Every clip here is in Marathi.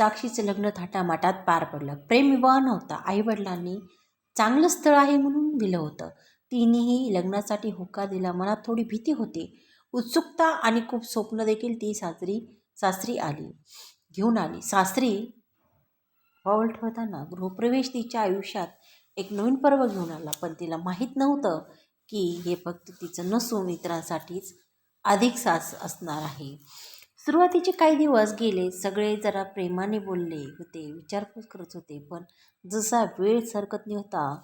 साक्षीचं लग्न थाटामाटात पार पडलं. प्रेमविवाह नव्हता. आईवडिलांनी चांगलं स्थळ आहे म्हणून दिलं होतं. तिनेही लग्नासाठी होकार दिला. मनात थोडी भीती होती. उत्सुकता आणि खूप स्वप्न देखील ती सासरी सासरी आली. घेऊन आली. सासरी पाऊल ठेवताना गृहप्रवेश तिच्या आयुष्यात एक नवीन पर्व घेऊन आला. पण तिला माहीत नव्हतं की हे फक्त तिचं नसून इतरांसाठीच अधिक सास असणार आहे. सुरुवातीचे काही दिवस गेले सगळे जरा प्रेमाने बोलले होते विचारपूस करत होते पण जसा वेळ सरकत नव्हता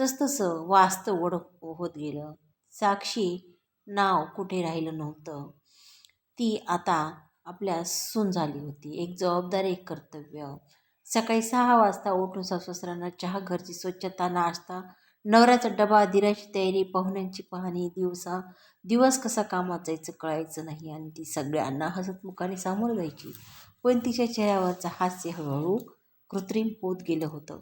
तसतसं वास्तव ओढ होत गेलं. साक्षी नाव कुठे राहिलं नव्हतं. ती आता आपल्या सून झाली होती एक जबाबदारी एक कर्तव्य. सकाळी सहा वाजता उठून सासुसऱ्यांना चहा घरची स्वच्छता नाश्ता नवऱ्याचा डबा दिराची तयारी पाहुण्यांची पाहणी दिवसा दिवस कसा कामात जायचं कळायचं नाही आणि ती सगळ्यांना हसतमुखाने सामोरं जायची. पण तिच्या चेहऱ्यावरचं हास्य हळूहळू कृत्रिम होत गेलं होतं.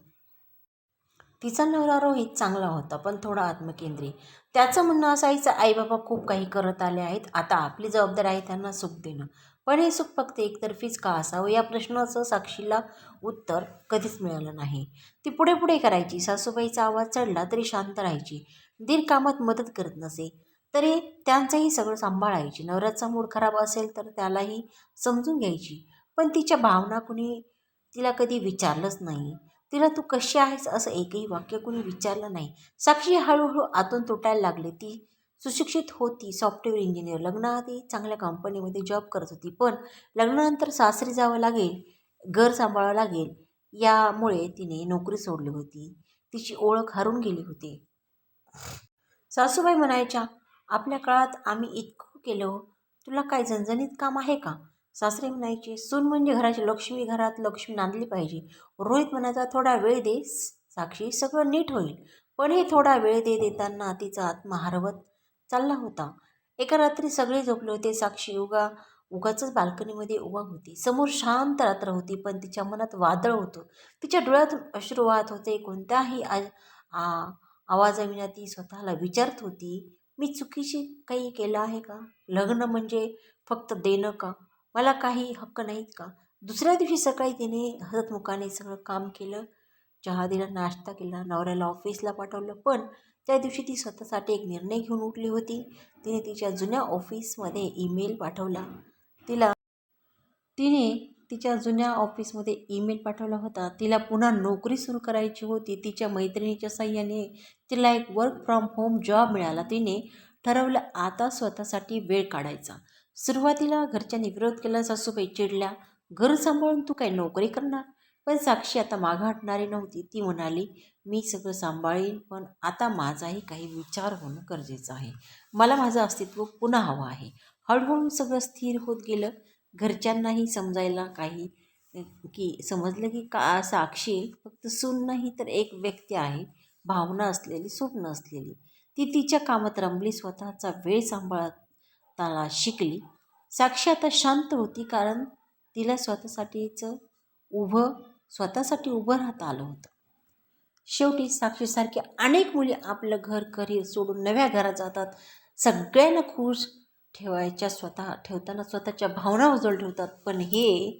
तिचा नवरा रोहित चांगला होता पण थोडा आत्मकेंद्री. त्याचं म्हणणं असायचं आईबाबा खूप काही करत आले आहेत आता आपली जबाबदारी आहे त्यांना सुख देणं. पण हे सुख फक्त एकतर्फीच का असावं या प्रश्नाचं साक्षीला उत्तर कधीच मिळालं नाही. ती पुढे पुढे करायची सासूबाईचा आवाज चढला तरी शांत राहायची. दीर कामात मदत करत नसे तरी त्यांचंही सगळं सांभाळायची. नवऱ्याचा मूड खराब असेल तर त्यालाही समजून घ्यायची. पण तिच्या भावना कुणी तिला कधी विचारलंच नाही. तिला तू कशी आहेस असं एकही वाक्य कुणी विचारलं नाही. साक्षी हळूहळू आतून तुटायला लागली. ती सुशिक्षित होती सॉफ्टवेअर इंजिनियर. लग्नाआधी चांगल्या कंपनीमध्ये जॉब करत होती पण लग्नानंतर सासरी जावं लागेल घर सांभाळावं लागेल यामुळे तिने नोकरी सोडली होती. तिची ओळख हरून गेली होती. सासूबाई म्हणायच्या आपल्या काळात आम्ही इतकं केलं तुला काय झणझणीत काम आहे का? सासरे म्हणायचे सून म्हणजे घराची लक्ष्मी घरात लक्ष्मी नांदली पाहिजे. रोहित म्हणायचा थोडा वेळ दे साक्षी सगळं नीट होईल. पण हे थोडा वेळ दे देताना तिचा आत्मा हरवत चालला होता. एका रात्री सगळे झोपले होते. साक्षी उगा उगाच बाल्कनीमध्ये उभा होती. समोर शांत रात्र होती पण तिच्या मनात वादळ होतं. तिच्या डोळ्यातून अश्रू वाहत होते. कोणत्याही आ आवाजाविना ती स्वतःला विचारत होती मी चुकीशी काही केलं आहे का? लग्न म्हणजे फक्त देणं का? मला काही हक्क नाहीत का? दुसऱ्या दिवशी सकाळी तिने हसतमुखाने सगळं काम केलं. चहा दिला नाश्ता केला नवऱ्याला ऑफिसला पाठवलं पण त्या दिवशी ती स्वतःसाठी एक निर्णय घेऊन उठली होती. तिने तिच्या जुन्या ऑफिसमध्ये ईमेल पाठवला. तिला तिने तिच्या जुन्या ऑफिसमध्ये ईमेल पाठवला होता. तिला पुन्हा नोकरी सुरू करायची होती. तिच्या मैत्रिणीच्या साह्याने तिला एक वर्क फ्रॉम होम जॉब मिळाला. तिने ठरवलं आता स्वतःसाठी वेळ काढायचा. सुरुवातीला घरच्यांनी विरोध केला. सासूबाई चिडल्या घर सांभाळून तू काय नोकरी करणार? पण साक्षी आता मागं हटणारी नव्हती. ती म्हणाली मी सगळं सांभाळीन पण आता माझाही काही विचार होणं गरजेचं आहे. मला माझं अस्तित्व पुन्हा हवं आहे. हळूहळू सगळं स्थिर होत गेलं. घरच्यांनाही समजायला काही की समजलं की का साक्षी फक्त सून नाही तर एक व्यक्ती आहे. भावना असलेली स्वप्न असलेली. ती तिच्या कामात रमली स्वतःचा वेळ सांभाळताना शिकली. साक्षी आता शांत होती कारण तिला स्वतःसाठीचं उभं स्वतःसाठी उभं राहता आलं होतं. शेवटी साक्षीसारखी अनेक मुली आपलं घर करिअर सोडून नव्या घरात जातात. सगळ्यांना खुश ठेवायच्या स्वतः ठेवताना स्वतःच्या भावना उजळ ठेवतात. पण हे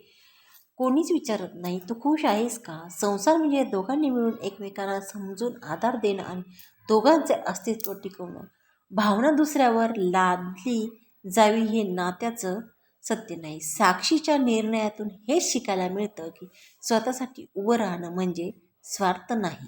कोणीच विचारत नाही तू खुश आहेस का? संसार म्हणजे दोघांनी मिळून एकमेकांना समजून आधार देणं आणि दोघांचे अस्तित्व टिकवणं. भावना दुसऱ्यावर लादली जावी हे नात्याचं सत्य नाही. साक्षीच्या निर्णयातून हेच शिकायला मिळतं की स्वतःसाठी उभं राहणं म्हणजे स्वार्थ नाही.